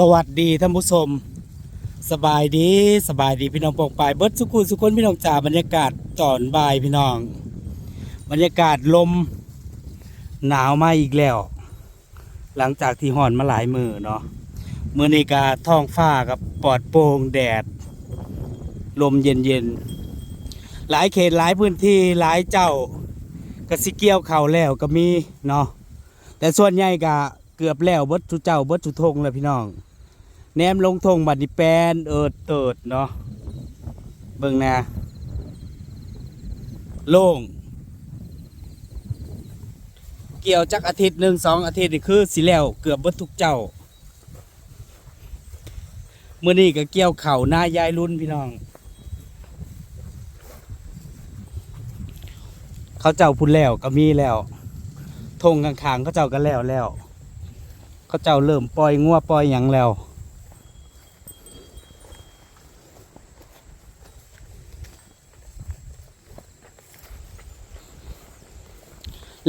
สวัสดีท่านผู้ชม สบายดีสบายดีพี่น้องปองปายเบิร์ดสุขุสุคนพี่น้องจ่าบรรยากาศจอนบ่ายพี่น้อง บรรยากาศลม หนาวมาอีกแล้ว หลังจากที่ห่อนมาหลายมือเนาะมือนีกาท้องฟ้ากับปลอดโปร่งแดด ลมเย็นเย็นๆหลายเขตหลายพื้นที่หลายเจ้ากระสิเกี่ยวเขาแล้วก็มีเนาะแต่ส่วนใหญ่กะ เกือบแล้วเบิดทุเจ้าเบิดทุทงเลยพี่น้องแนมลงทงบัดนิแปนเอิดเติดเนาะเบิ่งนะโล่งเกี่ยวจักอาทิตย์หนึ่งสองอาทิตย์นี่คือสิแล้วเกือบเบิดทุกเจ้าเมื่อนี้ก็เกี่ยวเข่าหน้ายายรุ่นพี่น้อง เขาเจ้าพุ่นแล้วก็มีแล้วทงข้างๆเขาเจ้าก็แล้วแล้ว เขาเจ้าเริ่มปล่อยงัวปล่อยหยังแล้ว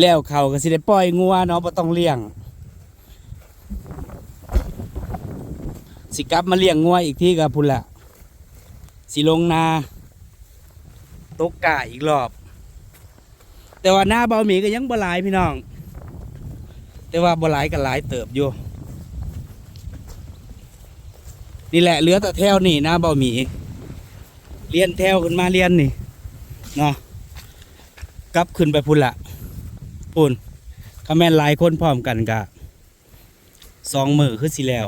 แล้วเขาก็สิได้ปล่อยงัวเนาะบ่ต้องเลี้ยง สิกลับมาเลี้ยงงัวอีกที่กับพุ่นละสิลงนาตกกาอีกรอบ แต่ว่าหน้าเบาหมีก็ยังบ่หลายพี่น้อง แต่ว่าบ่หลายก็หลายเติบอยู่นี่แหละเหลือแต่แถวนี่น้าเบาหมีเลียนแถวขึ้นมาเลียนนี่เนาะกลับขึ้นไปพุ่นละปุ่นคาแม่นหลายคนพร้อมกันกะสองมือคือสิแล้ว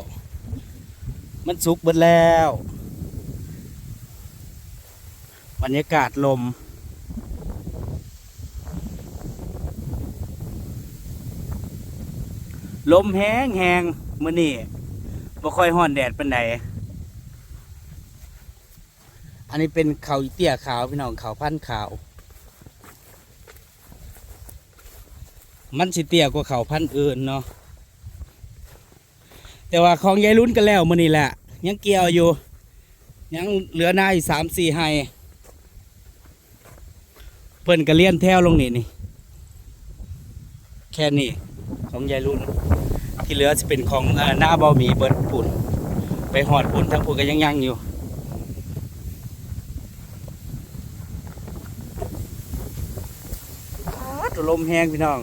มันสุกเบิดแล้ว บรรยากาศลม ลมแห้งแหงมื้อนี้บ่ค่อยฮ้อนแดดปานใดอันนี้เป็นเขาเตี้ยขาวพี่น้องเขาพันขาว มันสิเตี้ยกว่าเขาพันอื่นเนาะแต่ว่าของยายรุ่นก็แล้วมื้อนี้แหละ ยังเกี่ยวอยู่ ยังเหลือหน้าอีกสามสี่ไฮเพิ่นก็เลี้ยนแถวลงนี่นี่ แค่นี้ของยายรุ่น ที่เหลือจะเป็นของอหน้าเบาหมีเบิร์ดปุ่น ไปหอดปุ่นทั้งปุ่นก็ยังยังอยู่ลมแห้งพี่น้อง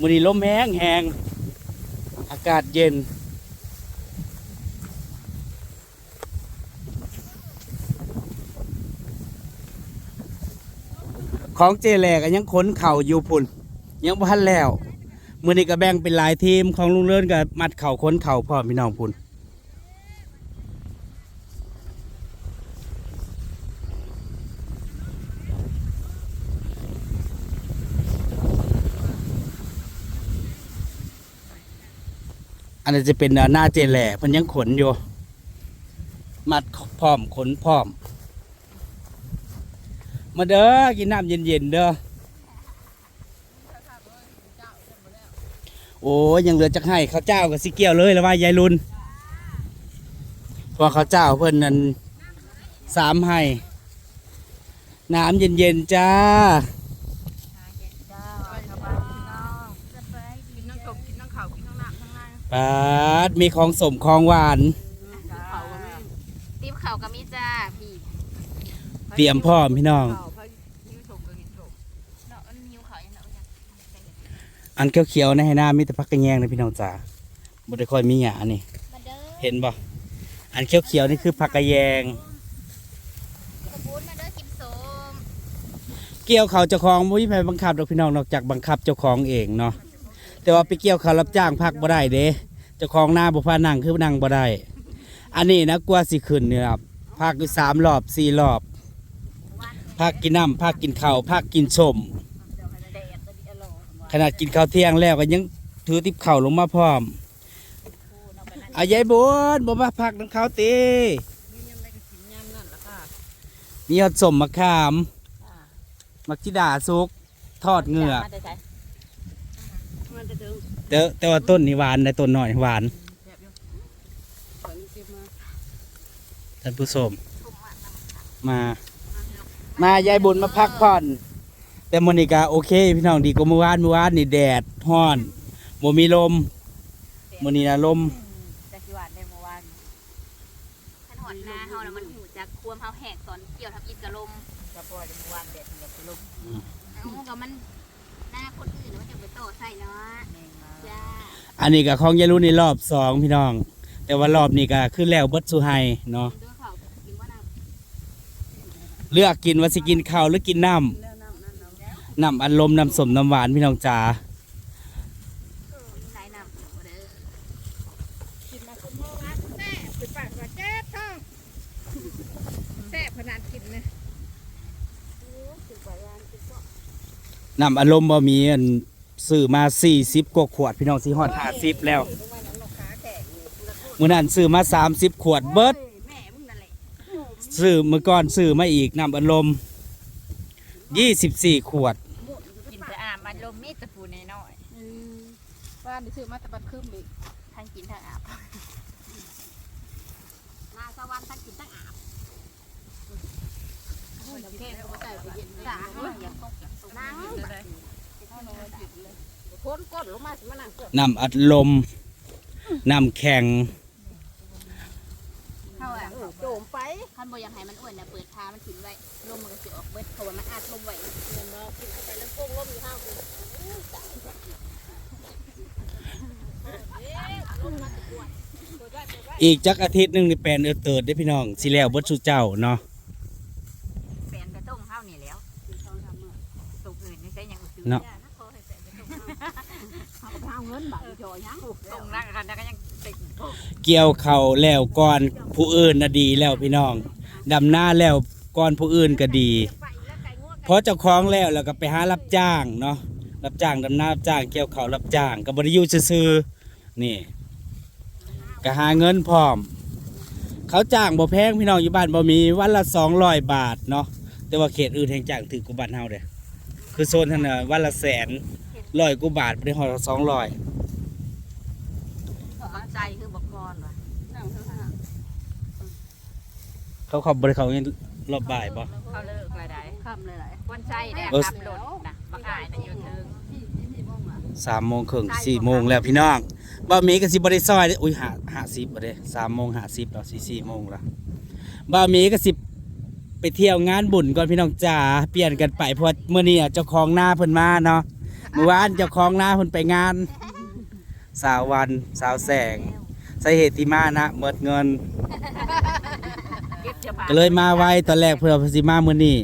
มือนี้ลมแห้งแห้งอากาศเย็นของเจแหลกยังขนเข่าอยู่พุ่น ยังพันแล้ว มือนี้ก็แบ่งเป็นหลายทีมของลุงเลิศกับมัดเข่าขนเข่าพ่อพี่น้องพุ่นอันนี้จะเป็นหน้าเจแหล่พิ่นยังขนอยู่มัดพร้อมขนพร้อม มาเด้อกินน้ำเย็นๆเด้อ โอ้ยยังเหลือจักให้ข้าวเจ้ากับสิเกี่ยวเลยแล้วว่ายายรุนเพอข้าวเจ้าเพิ่นนั้นสามให้น้ำเย็นๆจ้ากินทั้งกบกินทั้งข้าวกินทั้งน้ำทั้งน้ปาดมีของสมของหวานำข้าวก็มีตีบเขาวกับมิจ้าพี่เตรียมพร้อมพี่น้อง อันเขียวๆในให้หน้ามีแต่พักกระแยงนะพี่น้องจ๋าบ่ได้ค่อยมีหยานี่มาเด้เห็นบ่อันเขียวๆนี่คือผักกระแยงขบุญมาเกี่ยวเขาเจ้าของบ่มีใครบังคับดอกพี่น้องนอกจากบังคับเจ้าของเองเนาะแต่ว่าไปเกี่ยวเขารับจ้างพักบ่ได้เด้เจ้าของหน้าบ่พานั่งคือนั่งบ่ได้อันนี้นะกลัวสิขึ้นเนี่ยครับพักอยู่สามรอบสี่รอบพักกินน้ำพักกินข้าวพักกินส้ม แดดตะดิอร่อย ขนาดกินข้าวเที่ยงแล้วก็ยังถือติบเข่าลงมาพร้อมอายายบุญบ่มาพักน้ำข้าวตีนี่ยอดสมมะขามมักจิดาซุก ทอดเหงือกมาเด้อแต่แต่ว่าต้นนี่หวานในต้นหน่อยหวานท่านผู้ชมมา มายายบุญมาพักผ่อน แต่มนิกาโอเค พี่น้องดีกว่าเมื่อวานเมื่อวานนี่แดดร้อนโมมีลมมนี้นาลมจักสิว่าได้เมื่อวานคันหอนหน้าเขาแล้วมันหูจากควมเขาแหกตอนเกี่ยวทับอิจกับลมก็บ่ไเมื่อวานแดดเหนือวกับลมเอ้าก็มันหน้าคนอื่นมันจะไปโตใส่เนาะอันนี้ก็ของยายรุ่นนรอบสองพี่น้อง แต่ว่ารอบนี้ก็ขึ้นแล้วบิดสุไฮเนาะเลือกกินว่าสิกินข้าวหรือกินน้ำ นำอารมณ์นำสมนำหวานพี่น้องจ๋าน้ำอารมณ์บะมีอันซื้อมาสี่สิบกว่าขวด พี่น้องสี่หอดห้าสิบแล้วมื่อนั้นซื้อมาสามสิบขวดเบิร์ดซื้อเมื่อก่อนซื้อมาอีกนำอารมณ์ยี่สิบสี่ขวด กินแต่อามันลมมีตะปูน้อย อืม บ้านที่ซื้อมาแต่บัดคืมอีกๆทั้งกินทั้งอาบนาสวรรค์ทั้งกินทั้งอาบน้ำแข็งเขาใส่ไปเย็นจ้าอย่าตกอย่าตกนั่งคนกดลงมาสิมานั่งเกิดน้ำอัดลม น้ำแข็งเข้าอะโจมไปคันบ่อยากให้มันอ้วนน่ะเปิดทามันถิ่นไว้ลมมันก็สิออกเบิดเพราะว่ามันอัดลมไว้เงินเรากินเข้าไปแล้วโป่งล้มอยู่ห้าวคุณ อีกจักอาทิตย์หนึงนี่แปลนเออเติดได้อพี่น้องสิแล้วเบิดสุเจ้าเนาะแฟนกระต้งข้าวนี่แล้วกินสองสามมื้อตกอื่นนี่ใช้ยังอื่นเนาะขอให้แฟนกระต้งข้าวเขาก็ไปเอาเงินบาทจอยังตรงนั่งกันแล้วก็ยังติดเกี่ยวเข่าวแล้วก่อนผู้อื่นน่ะดีแล้วพี่น้องดำหน้าแล้วก่อนผู้อื่นก็ดีไปแล้วไก่งวกเพราะเจ้าของแล้วแล้วก็ไปหารับจ้างเนาะรับจ้างดำหน้ารับจ้างเกี่ยวเขาวรับจ้างก็บริยุซื่อๆ นี่ก็หาเงินพร้อม เขาจ้างบ่แพงพี่น้องอยู่บ้านบ่มีวันละสองร้อยบาทเนาะแต่ว่าเขตอื่นแห่งจ้างถือกว่าบ้านเฮาเด้อคือโซนท่านน่ะวันละแสนร้อยกว่าบาทบ่ได้ฮอดสองร้อยหัวใจคือบอกมอนว่ะนั่งเท่านั้นเขาเขาบ่ได้เขาเงินรอบบ่ายบ่เขาเลิกอะไรได้คำเลยหลายวันใจเนี่ยเออขับรถนะบักอายนะอยู่เทิงพี่พี่พี่มองมาสามโมงครึ่งสี่โมงแล้วพี่น้อง บ่มีก็สิบ่ได้ซอยเด้ออุ้ยหาหาสิบบ่เด้สามโมงหาสิบแล้วสี่สี่โมงแล้วบ่มีก็สิไปเที่ยวงานบุญก่อนพี่น้องจ๋าเปลี่ยนกันไปเพราะว่ามื้อนี้อะเจ้าของหน้าเพิ่นมาเนาะเมื่อวานเจ้าของหน้าเพิ่นไปงาน สาววันสาวแสงสาเหตุที่มานะหมดเงิน ก็เลยมาไวตอนแรกเพื่อเพนสิมามื้อนี้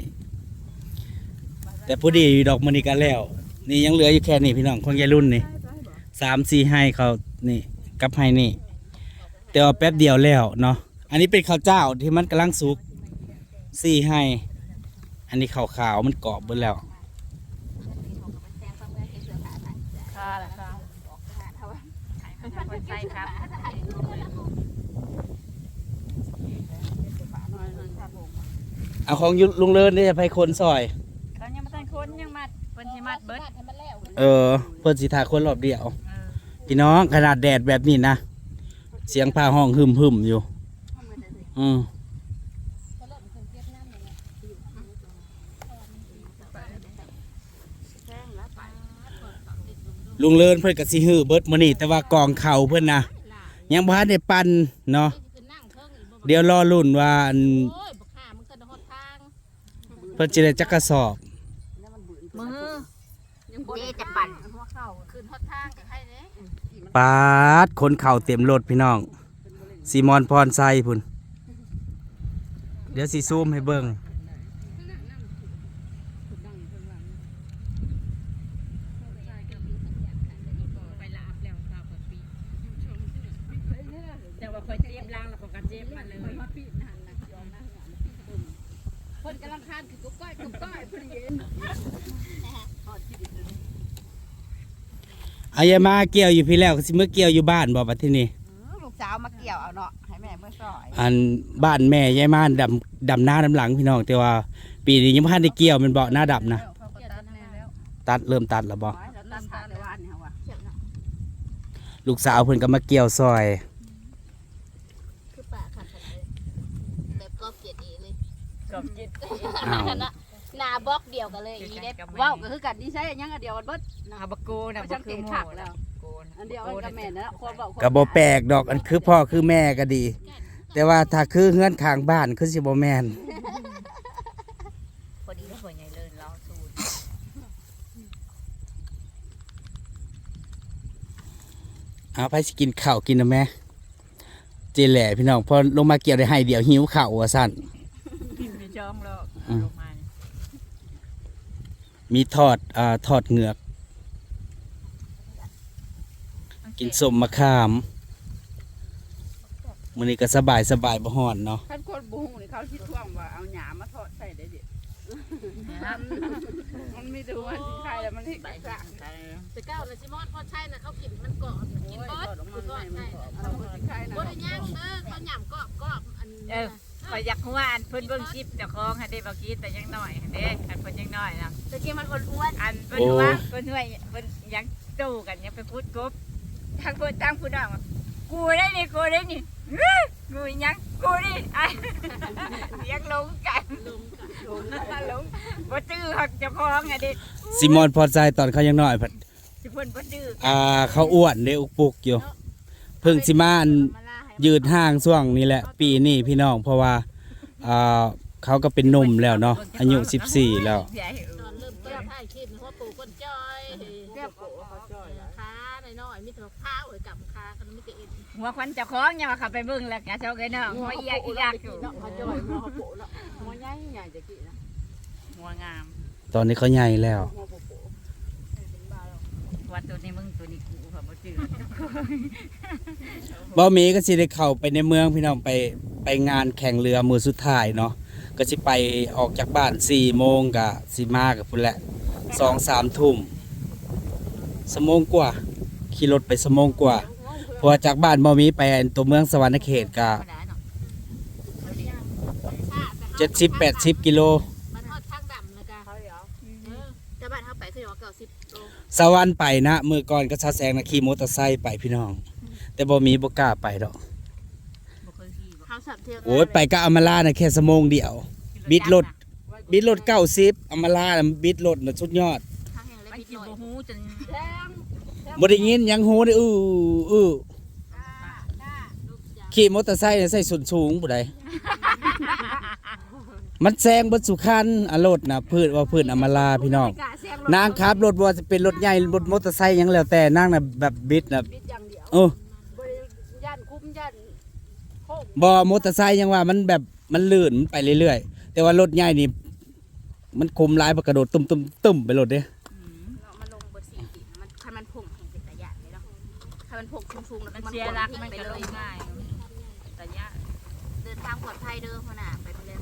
แต่พอดีดอกมื้อนี้ก็แล้ว นี่ยังเหลืออยู่แค่นี้พี่น้องของยายรุ่นนี่สามสี่ให้เขา นี่กับให้นี่ แต่ว่าแป๊บเดียวแล้วเนาะอันนี้เป็นข้าวเจ้าที่มันกำลังสุกสี่ให้ อันนี้ขาวขาวๆมันกรอบเบิดแล้วค่าแหละค่ะวันใจครับน้อยนั่นครับผมเอาของยุลุงเลิศนี่จะไปคนซอยเขายังมาตั้งคนยังมาเพิ่นสิมาเบิด เออเพิ่นสิทาคนรอบเดียวเออ พี่น้องขนาดแดดแบบนี้นะ เสียงพาห้องหึมหึมอยู่ อืมลุงเลินเพิ่นก็สิฮื้อเบิดมื้อนี้แต่ว่ากองเข่าเพิ่อนนะยังบ่ทันได้ปั่นเนาะเดี๋ยวรอลุ้นว่าอันโอ้ยบักห่ามึงก็โดนทางเพิ่นสิได้จักกระสอบมือยังบ่ได้จะปั่น ปาดคนเข่าเต็มรถพี่น้องซีมอนพรไซพุ่น เดี๋ยวสิซูมให้เบิ่งไปลาบแล้วตาพอปีแต่ว่าคอยเจ็บล้างแล้วก็เจ็บมาเลยคนกำลังทานคือกุ๊กก้อยกุ๊กก้อยพอดี อายามาเกี่ยวอยู่พี่แล้วก็สิเมื่อเกี่ยวอยู่บ้านบ่บัดทีนี้ลูกสาวมาเกี่ยวเอาเนาะให้แม่เมื่อซอยอันบ้านแม่ยายม่านดำดำหน้าดำหลังพี่น้องแต่ว่า ปีนี้ยังบ่ทันได้เกี่ยวแมันบ่หน้าดำนะเขาก็ตัดแม่แล้วตัดเริ่มตัดแล้วบ่ไว้แล้วตัดขาเลยว่าอันนี้ว่ะลูกสาวเพิ่นก็มาเกี่ยวซอย คือป่าขัดขัดแบบกอบเกียรติเลย กับจิตอ้าวนา บล็อกเดียวกันเลยอีเด็ดว้าวก็คือกันดีใช่ยังอันเดียวกันเบิดอาบโกนะไม่สังเกตถักแล้วอันเดียวกันกับแม่นะคนบอกคนก็บ่แปลกดอกอันคือพ่อคือแม่ก็ดี แต่ว่าถ้าคือเฮือนข้างบ้านคือสิบ่แม่นพอดีแบ่ใหญ่เลยรอสูตรเอาไปสิกินข้าวกินนะแม่เจแหล่พี่น้องพอลงมาเกี่ยวได้ให้เดี๋ยวหิวข้าวว่าสั่นกินไปจ้องแล้วอืมลงมาเนี่ย มีทอดอ่าทอดเหงือก กินสมมะขามมื้อนี้ก็สบายสบายบ่ฮ้อนเนาะท่านคนบุงนี่เขาคิดท่วงว่าเอาหยามาทอดใส่ได้ดินะครับมันมีแต่ว่าสิใครแล้วมันเห็นกระจ่างแต่เก้านะซิมอนพอใช่นะเขากินมันกรอบกินเบิร์ดทอดออกมาก่อนใหม่ใช่มันกรอบเอาคนสิใครนะบดย่างเด้อเขาหยำกรอบกรอบอันเออ ขอยอยากรู้ว่าอันเพิ่นเบิ่งคลิปเจ้าของให้ได้บ่คิดแต่ยังน้อยหั่นเด้อันเพิ่นยังน้อยนะตะกี้มันอ้วนอันเพิ่นว่าเพิ่นว่าเพิ่นยังตู้กันยังไปพูดกบทางเพิ่นตั้งผู้น้องว่ากูได้นี่กูได้นี่อื้อกูยังกูนี่ไอ้ยังหลงกันๆลงกันหลงหลงบ่ตื้อหักเจ้าของอะเด้ซิมอนพอใจตอนเขายังน้อยพัดสิเพิ่นบ่ตื้ออ่าเขาอ้วนเด้อุกปุกอยู่เพิ่งสิมาอันมาล่าให้ ยืดห่างช่วงนี้แหละ ปีนี้พี่น้องเพราะว่าอ่าเขาก็เป็นหนุ่มแล้วเนาะอายุ 14 แล้วใหญ่เอตออนเริ่มต้นถ่ายคลิปหัวปูคนจอยแก้วปูเขาจอยขาน้อยๆมีแต่ข้าวไอ้กับขากันมีแต่เอ็นหัวควันเจ้าของยังว่าเขาไปเบิ่งแล้วกะเจ้าเอ้ยน้องหัวอียากอียากอยู่เขาจ่อยหัวเขาโปะแล้วหัวใหญ่ใหญ่จะกี่นะหัวงามตอนนี้เขาใหญ่แล้วหัวโปะโปะว่าตัวนี้มึงตัวนี้กูเขาบ่ตื้อ บ่มีก็สิได้เข้าไปในเมืองพี่น้องไปไปงานแข่งเรือมือสุดท้ายเนาะก็สิไปออกจากบ้าน4โมงก็สิมากับพุ่นแหละ2 3ทุ่มสมงกว่าขี่รถไปสมงกว่าเพราะว่าจากบ้านบ่มีไปตัวเมืองสวรรณเขตก็ธรรมดาเนาะ70 80กิโลมันทอดข้างดำนะกะเขาเดี๋ยวเออแต่บ้านเขาไปคือว่าเก่าสิบโลสวรรค์ไปนะมือก่อนก็ชาแซงนะขี่มอเตอร์ไซค์ไปพี่น้อง แต่บ่มีบ่กล้าไปดอกบ่เคยขี่บ่เขาสับเทียงโอ้ยไปก็อำมาลานะแค่สมงเดียว บิดรถบิดรถเก้าสิบอำมาลานะบิดรถน่ะสุดยอดข้างแห่งเล็กมันนิดกิหนน่อยบ่ฮู้จนแดงบ่ได้ยินหยังโหได้อื้ออื้อลูกยางขี่มอเตอร์ไซค์น่ะใส่ส้นสูงบ่ได้มันแซงเบ่สุคันอะรถน่ะพื้นว่าพื้นอำมาลาพี่น้องกะเสียงรถนางขับรถบ่ว่าจะเป็นรถใหญ่รถมอเตอร์ไซค์หยังแล้วแต่นางน่ะแบบบิดน่ะบิดอย่างเดียวโอ้ บริย่านคุ้มย่าน โค้งบ่มอเตอร์ไซค์ยังว่ามันแบบมันลื่นมันไปเรื่อยๆ แต่ว่ารถใหญ่นี่ มันคุมหลายบ่กระโดดตุ้มตุ้มตุ้มไปรถเด้อืมเนาะมันลงเบอร์สี่สิมันคันมันพุ่งแห่งเป็นตะยะเลยเนาะคันมันพุ่งชุ่มๆแล้วมันมันเสียกดหลักทิ้งมันไปก็เลลยงง่ายแต่ยะเดินทางปลอดภัยเด้อพ่อหน้าไปเรื่อย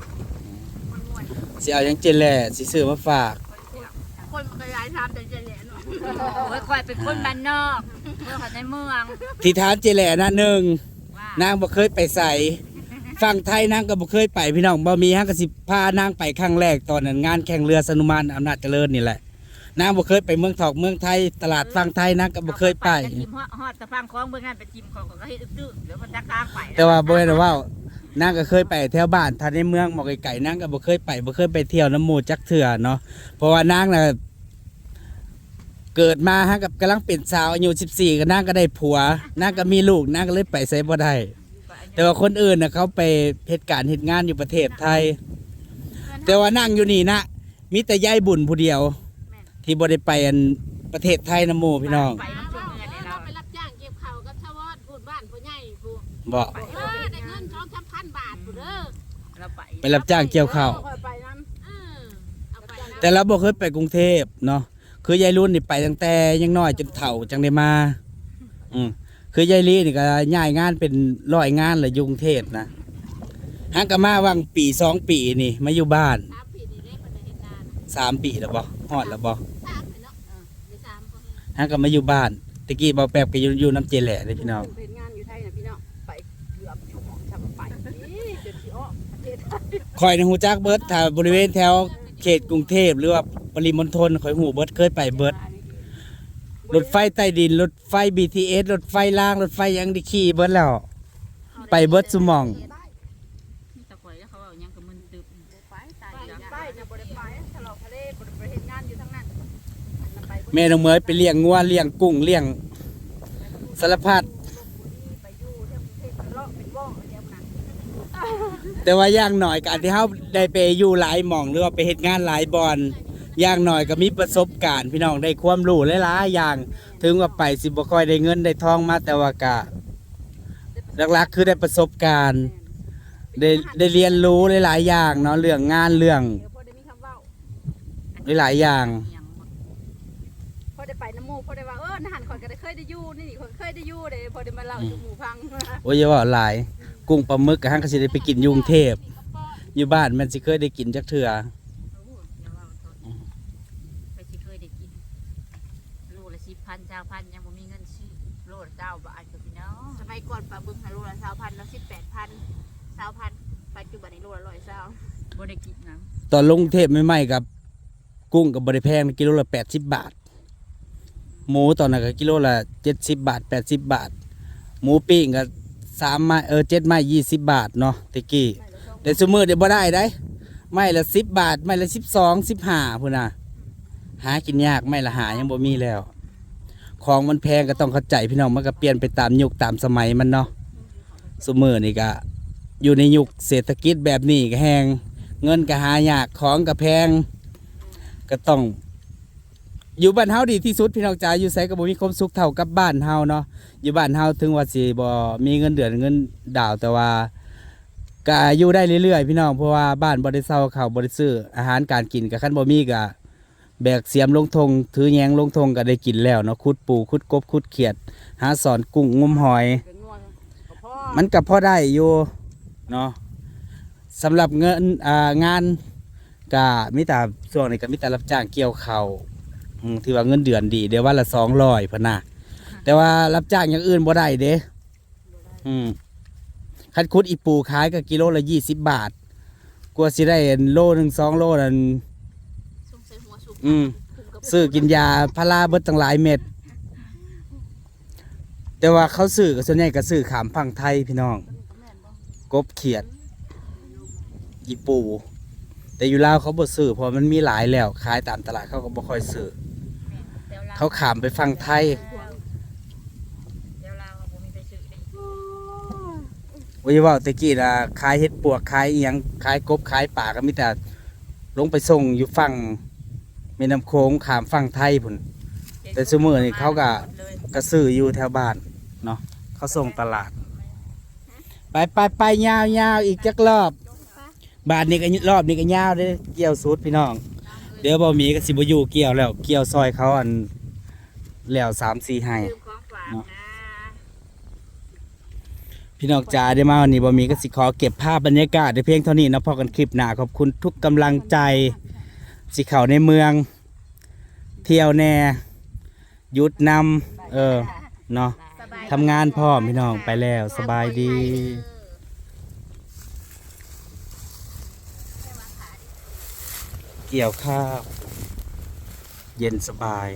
มันม่วนสิเอาหยังเจนแหล่สิซื้อมาฝาก คนมันก็ย้ายทามแต่เจริญเนาะโอ้ยคอยเป็นคนบ้านนอกเมื่อเขาในเมืองที่ถามเจแหล่นะหนึ่งว่า นางบ่เคยไปใส่ฝั่งไทยนางก็บ่เคยไปพี่น้องบ่มีฮักก็สิพานางไปครั้งแรกตอนนั้นงานแข่งเรือสนุมานอำนาจเจริญนี่แหละนางบ่เคยไปเมืองทอกเมืองไทย ตลาดฝั่งไทยนางก็บ่เคยไปกันทิมฮอดฮอดตะฟังของเบิ่งงานไปทิมของก็เฮ็ดอึดๆเดี๋ยวมันจะกลางไปแต่ว่าบ่ได้ว่านางก็เคยไปแถวบ้านถ้าในเมืองหมอกไก่ๆนางก็บ่เคยไปบ่เคยไปเที่ยวน้ำหมู่จักเทื่อเนาะเพราะว่านางน่ะ เกิดมาฮะกับกำลังเป็นสาวอายุ14ก็นางก็ได้ผัวนางก็มีลูกนางก็เลยไปไสบ่ได้แต่ว่าคนอื่นน่ะเขาไปเหตุการณ์เหตุงานอยู่ประเทศไทย แต่ว่านั่งอยู่นี่นะมีแต่ยายบุญผู้เดียว ที่บ่ได้ไปอันประเทศไทยน้ำหมู่พี่น้องไปมันช่วงเงินเราเราไปรับจ้างเก็บข้าวกับชาวบ้านพูดบ้านผู้ใหญ่ผู้บ่เออได้เงินสองสามพันบาทผู้เด้อเราไปไปรับจ้างเกี่ยวข้าวค่อยไปน้ำเออเอาไปนะแต่เราบ่เคยไปกรุงเทพเนาะ คือยายรุ่นนี่ไปตั้งแต่ยังน้อยจนเฒ่าจังได้มา อืมคือยายลีนี่ก็ย้ายงานเป็นร้อยงานเลยอยู่กรุงเทพนะฮักก็มาวังปีสองปีนี่มาอยู่บ้านสามปีนี่ได้คนเห็นนานสามปีแล้วบ่ฮอดแล้วบ่สามเลยเนาะเออได้สามคนฮักก็มาอยู่บ้านตะกี้บ่แป๊บก็อยู่อยู่น้ำเจแหล่เลยพี่น้องเป็นงานอยู่ไทยนะพี่น้องไปเกือบชั่วโมงทำไปนี่เดี๋ยวสิอ้อประเทศไทยคอยในหูจักเบิดถ้าบริเวณแถวเขตกรุงเทพหรือว่า ปริมณฑลคอยหูเบิดเคยไปเบิดรถไฟใต้ดินรถไฟ BTS รถไฟล่างรถไฟหยังไดิขี่เบิดแล้ว ไปเบิดซุหมอง ตะกอยแล้วเขาเอายังกับมันตึบไปตายไปนะบ่ได้ไปทะเลาะทะเลบ่ได้ไปเฮ็ดงานอยู่ทั้งนั้นอันไปบ่แม่น้องเมยไปเลี้ยงงัวเลี้ยงกุ้งเลี้ยงสารพัดไปอยู่เที่ยวกรุงเทพทะเลาะเป็นว่องเดียวกันแต่ว่าอย่างหน่อยการที่เฮาได้ไปอยู่หลายหม่องหรือว่าไปเฮ็ดงานหลายบอน อย่างหน่อยก็มีประสบการณ์พี่น้องได้ความรู้หลายๆอย่าง ถึงว่าไปสิบ่ค่อยได้เงินได้ทองมาแต่ว่าก็หลักๆ คือได้ประสบการณ์ ได้ได้เรียนรู้หลายๆอย่างเนาะเรื่องงานเรื่องเดี๋ยวพอได้มีคำเว้าหลายๆอย่างพอได้ไปน้ำหมูพอได้ว่าเออทหารข่อยก็ได้เคยได้อยู่นี่ข่อยเคยได้อยู่เด้พอได้มาเล่าสู่หมู่ฟังโอ้ยอย่าว่าหลายกุ้งปลาหมึกก็หังก็สิได้ไปกินอยุงเทพ อยู่บ้านมันสิเคยได้กินจักเทื่อ ไปสิเคยได้กินโลละสิบพันเจ้าพันยังบ่มีเงินซื้อโลละเก้าบาทกับพี่น้อง ส มัยก่อนปลาบึงหาโลละ20,000แล้ว18,000 20,000ปัจจุบันนี้โลละ120บ่ได้กินน้ตอนลงกรุงเทพใหม่ๆกับ กุ้งกับบริแพงกิโลละแปดสิบบาท หมูตอนนั้นก็กิโลละเจ็ดสิบบาทแปดสิบบาท หมูปิ้งก็สามไม้เออเจ็ดไม้ยี่สิบบาทเนาะตะกี้แต่สมือเดี๋ยวบ่ได้ได้ไม้ละสิบบาทไม้ละสิบสองสิบห้าพุ่นน่ะหากินยากไม้ละหายังบ่มีแล้ว ของมันแพงก็ต้องเข้าใจพี่น้องมันก็เปลี่ยนไปตามยุคตามสมัยมันเนาะสมือนี่ก็อยู่ในยุคเศรษฐกิจแบบนี้ก็แหงเงินก็หายากของก็แพง ก็ต้อง อยู่บ้านเฮาดีที่สุดพี่น้องจ๋าอยู่ไสก็บ่มีความสุขเท่ากับบ้านเฮาเนาะอยู่บ้านเฮาถึงว่าสิบ่มีเงินเดือนเงินดาวแต่ว่าก็อยู่ได้เรื่อยๆพี่น้องเพราะว่าบ้านบ่ได้เซาข้าวบ่ได้ซื้ออาหารการกินก็คันบ่มีก็ แบกเสียมลงทงถือแยงลงทงก็ได้กินแล้วเนาะขุดปูขุดกบขุดเขียด หาสอนกุ้งงมหอยเป็นง่วงก็พอมันก็พอได้อยู่เนาะสำหรับเงินอ่างานก็มีแต่ช่วงนี้ก็มีแต่รับจ้างเกี่ยวเขาวอืมที่ว่าเงินเดือนดี เดี๋ยววันละสองร้อยพะนะแต่ว่ารับจ้างอย่างอื่นบ่ได้เด้อืมคัดคุดอีปูขายก็กิโลละยี่สิบบาท กลัวสิได้โลหนึ่งสองโลนั่นซุ่มใส่หัวซุ่ม อืมซื้อกินยาพาราเบิดตั้งหลายเม็ด แต่ว่าเขาซื้อก็ส่วนใหญ่ก็ซื้อขามพังไทยพี่น้อง กบเขียด อีปู แต่อยู่ลาวเขาบ่ซื้อเพราะมันมีหลายแล้วขายตามตลาดเขาก็บ่ค่อยซื้อเดี๋ยวเราขาขามไปฟังไทยวเราบ่มีไปซื้อได้ว่าอย่าเว่าตะกี้นะขายเห็ดปวกขายเอียงขายกบขายป่าก็มีแต่ลงไปส่งอยู่ฝั่ง แม่น้ำโขงขามฝั่งไทยพุ่น แต่ซุมื้อนี่เขาก็เลยก็ซื้ออยู่แถวบ้านเนาะเขาส่งตลาด ไปไปไปยาวยาวอีกจักรอบ บาทนี้ก็รอบนี้ก็ยาวเด้เกี่ยวสุดพี่น้อง เดี๋ยวบ่มีก็สิบ่อยู่เกี่ยวแล้ว เกี่ยวซอยเขาอันแล้วสามสี่ให้ลืมของฝากนะพี่น้องจ๋าได้มาวันนี้บ่มีก็สิขอเก็บภาพบรรยากาศได้เพียงเท่านี้เนาะพอกันคลิปหน้าขอบคุณทุกกำลังใจ สิเข้าในเมือง เที่ยวแน่หยุดนำเออเนาะสบายทำงานพร้อมพี่น้องไปแล้วสบายดีเกี่ยวข้าว เย็นสบาย